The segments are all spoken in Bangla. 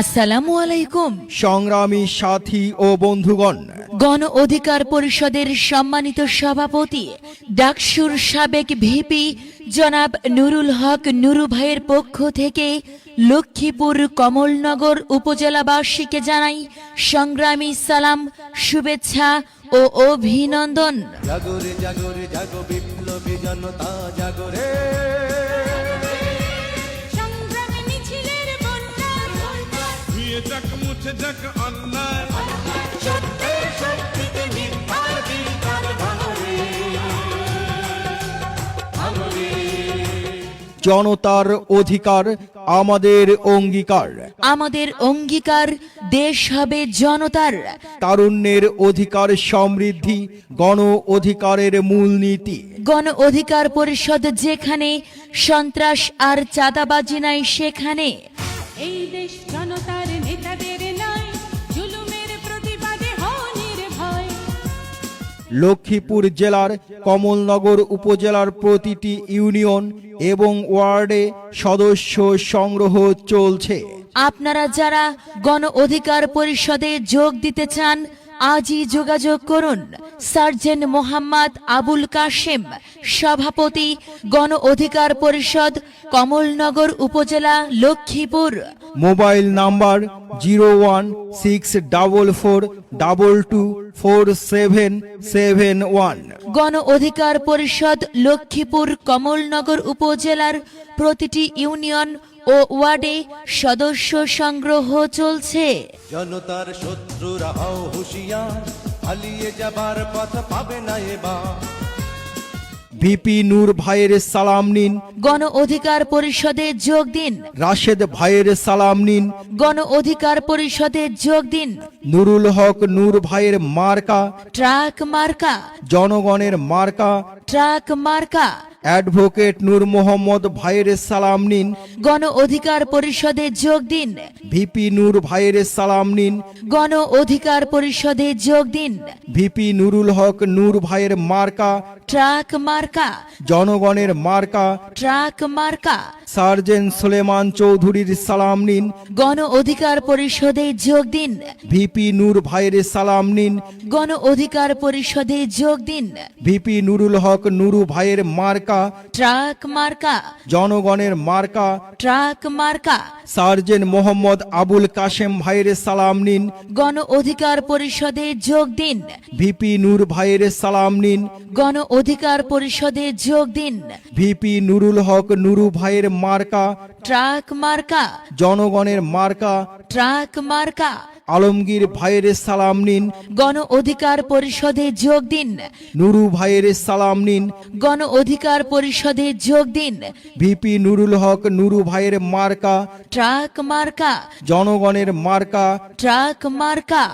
আসসালামু আলাইকুম। সংগ্রামী সাথী ও বন্ধুগণ। গণ অধিকার পরিষদের সম্মানিত সভাপতি ডাকসুর সাবেক ভিপি জনাব নুরুল হক নুরু ভাইয়ের পক্ষ থেকে লক্ষ্মীপুর কমলনগর উপজেলাবাসীকে জানাই সংগ্রামী সালাম শুভেচ্ছা ও অভিনন্দন। জাগরে জাগরে জাগো বিপ্লবী জনতা জাগরে যাক মুছে যাক অন্যায়। জনতার অধিকার আমাদের অঙ্গীকার। আমাদের অঙ্গীকার দেশ হবে জনতার। তারুণ্যের অধিকার সমৃদ্ধি গণ অধিকারের মূলনীতি। গণ অধিকার পরিষদ যেখানে সন্ত্রাস আর চাঁদাবাজি নাই সেখানে। এই দেশ জনতার লক্ষ্মীপুর জেলার কমলনগর উপজেলার প্রতিটি ইউনিয়ন এবং ওয়ার্ডে সদস্য সংগ্রহ চলছে। আপনারা যারা গণ অধিকার পরিষদে যোগ দিতে চান আজই যোগাযোগ করুন। সার্জেন্ট মোহাম্মদ আবুল কাশেম সভাপতি গণ অধিকার পরিষদ কমলনগর উপজেলা Lakshmipur. Mobile number zero one six double four double two four seven seven one Gono Odhikar Parishad Lakshmipur Kamalnagar উপজেলার প্রতিটি ইউনিয়ন ও ওয়ার্ডে সদস্য সংগ্রহ চলছে। জনতার শত্রুরা হও হুঁশিয়ার পালিয়ে যাবার পথ পাবে না এবার। ভিপি নূর ভাইয়ের সালাম নিন। গণ অধিকার পরিষদে যোগ দিন। রাশেদ ভাইয়ের সালাম নিন। গণ অধিকার পরিষদে যোগ দিন। নুরুল হক নূর ভাইয়ের মার্কা। ট্রাক মার্কা। জনগণের মার্কা। ট্রাক মার্কা। অ্যাডভোকেট নূর মোহাম্মদ ভাইয়ের সালাম নিন। গণ অধিকার পরিষদে যোগ দিন। ভিপি নূর ভাইয়ের সালাম নিন। গণ অধিকার পরিষদে যোগ দিন। ভিপি নুরুল হক নূর ভাইয়ের মার্কা। ট্রাক মার্কা। জনগণের মার্কা। ট্রাক মার্কা। সার্জেন্ট সুলেমান চৌধুরীর সালাম নিন। গণ অধিকার পরিষদে যোগ দিন। ভিপি নূর ভাইয়ের সালাম নিন। গণ অধিকার পরিষদে যোগ দিন। ভিপি নুরুল হক নুরু ভাইয়ের মার্কা। ট্রাক মার্কা জনগণের মার্কা ট্রাক মার্কা। সার্জেন্ট মোহাম্মদ আবুল কাশেম ভাইয়ের সালাম নিন। গণ অধিকার পরিষদে যোগ দিন। ভিপি নূর ভাইয়ের সালাম নিন। গণ অধিকার পরিষদে যোগ দিন। ভিপি নুরুল হক নুরু ভাইয়ের মার্কা। ট্রাক মার্কা। জনগণের মার্কা। ট্রাক মার্কা। আলমগীর ভাইয়ের সালাম নিন। গণ অধিকার পরিষদে যোগ দিন। নুরু ভাইয়ের সালাম নিন। গণ অধিকার পরিষদে যোগ দিন। ভিপি নুরুল হক নুরু ভাইয়ের মার্কা। ট্রাক মার্কা। জনগণের মার্কা। ট্রাক মার্কা।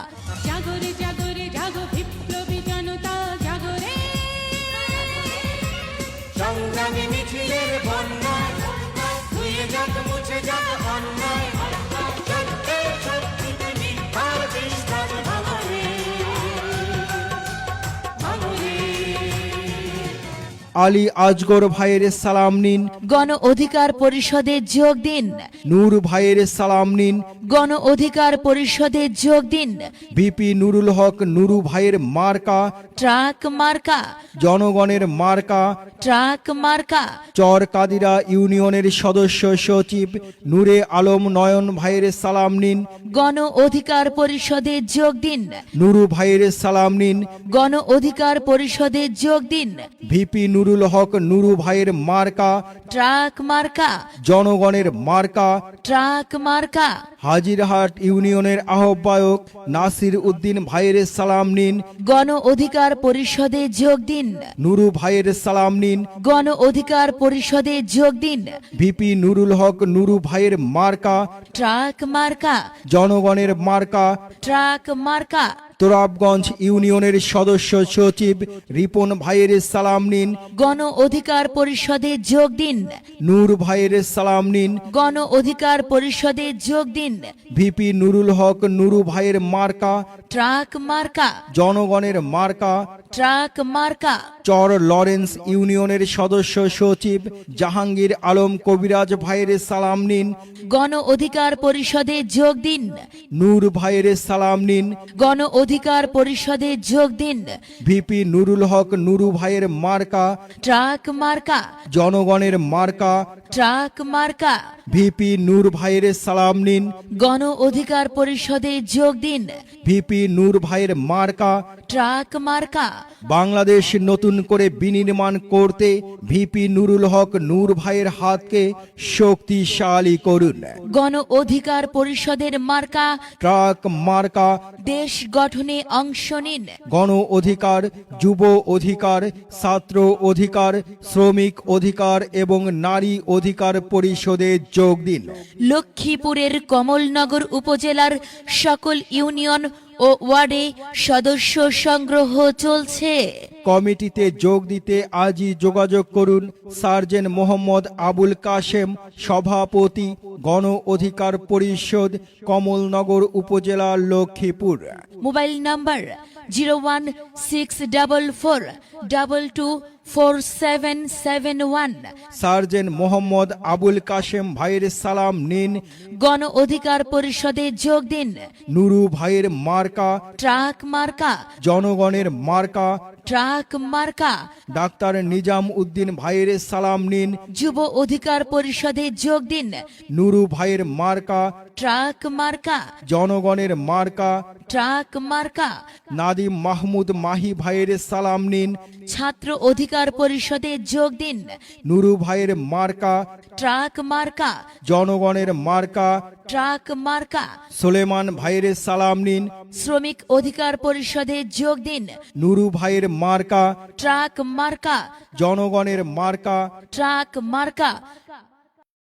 আলী আজগর ভাইয়ের সালাম নিন। গণ অধিকার পরিষদে যোগ দিন। নূর ভাইয়ের সালাম নিন। গণ অধিকার পরিষদে যোগ দিন। ভিপি নুরুল হক নুরু ভাইয়ের মার্কা। ট্রাক মার্কা। জনগণের মার্কা। ট্রাক মার্কা। চর কাদিরা ইউনিয়নের সদস্য সচিব নূরে আলম নয়ন ভাইয়ের সালাম নিন। গণ অধিকার পরিষদে যোগ দিন। নুরু ভাইয়ের সালাম নিন। গণ অধিকার পরিষদে যোগ দিন। ভিপি নুরুল হক নুরু ভাইয়ের মার্কা। ট্রাক মার্কা। জনগণের মার্কা। ট্রাক মার্কা। হাজিরহাট ইউনিয়নের আহ্বায়ক নাসির উদ্দিন ভাইয়ের সালাম নিন। গণ অধিকার পরিষদে যোগ দিন। নুরু ভাইয়ের সালাম নিন। গণ অধিকার পরিষদে যোগ দিন। ভিপি নুরুল হক নুরু ভাইয়ের মার্কা। ট্রাক মার্কা। জনগণের মার্কা। ট্রাক মার্কা। তোরাবগঞ্জ ইউনিয়নের সদস্য সচিব রিপন ভাইয়ের সালাম নিন। গণ অধিকার পরিষদে যোগ দিন। নূর ভাইয়ের সালাম নিন। গণ অধিকার পরিষদে যোগ দিন। ভিপি নুরুল হক নুরু ভাইয়ের মার্কা। ট্রাক মার্কা। জনগণের মার্কা। ট্রাক মার্কা। চর লরেন্স ইউনিয়নের সদস্য সচিব জাহাঙ্গীর আলম কবিরাজ ভাইয়ের সালাম নিন। গণ অধিকার পরিষদে যোগ দিন। নূর ভাইয়ের সালাম নিন। গণ অধিকার পরিষদে যোগ দিন। ভিপি নুরুল হক নুরু ভাইয়ের মার্কা। ট্রাক মার্কা। জনগণের মার্কা। ট্রাক মার্কা। ভিপি নূর ভাইয়ের সালাম নিন। গণ অধিকার পরিষদে যোগ দিন। ভিপি নূর ভাইয়ের মার্কা। ট্রাক মার্কা। বাংলাদেশ নতুন করে বিনির্মাণ করতে ভিপি নুরুল হক নূর ভাইয়ের হাতকে শক্তিশালী করুন। গণ অধিকার পরিষদের মার্কা। ট্রাক মার্কা। দেশ গঠনে অংশ নিন। গণ অধিকার যুব অধিকার ছাত্র অধিকার শ্রমিক অধিকার এবং নারী অধিকার পরিষদে যোগ দিন। লক্ষ্মীপুরের কমলনগর উপজেলার সকল ইউনিয়ন ও ওয়ার্ডে সদস্য সংগ্রহ চলছে। কমিটিতে যোগ দিতে আজই যোগাযোগ করুন সার্জেন্ট মোহাম্মদ আবুল কাশেম সভাপতি গণ অধিকার পরিষদ কমলনগর উপজেলা Lakshmipur. Mobile number zero one six double four double two four seven seven one sergeant Mohammad Abul Kashem ভাইয়ের সালাম নিন। গণ অধিকার পরিষদে যোগ দিন। নুরু ভাইয়ের মার্কা। ট্রাক মার্কা। জনগণের মার্কা। ট্রাক মার্কা। ডাক্তার নিজাম উদ্দিন ভাইয়ের সালাম নিন। যুব অধিকার পরিষদে যোগ দিন। নুরু ভাইয়ের মার্কা। ট্রাক মার্কা। জনগণের মার্কা। ট্রাক মার্কা। নাদিম মাহমুদ মাহি ভাইয়ের সালাম নিন। ছাত্র অধিকার পরিষদে যোগ দিন। নুরু ভাইয়ের মার্কা ট্রাক মার্কা জনগণের মার্কা ট্রাক মার্কা সোলেমান ভাইয়ের সালাম নিন। শ্রমিক অধিকার পরিষদে যোগ দিন। নুরু ভাইয়ের মার্কা ট্রাক মার্কা জনগণের মার্কা ট্রাক মার্কা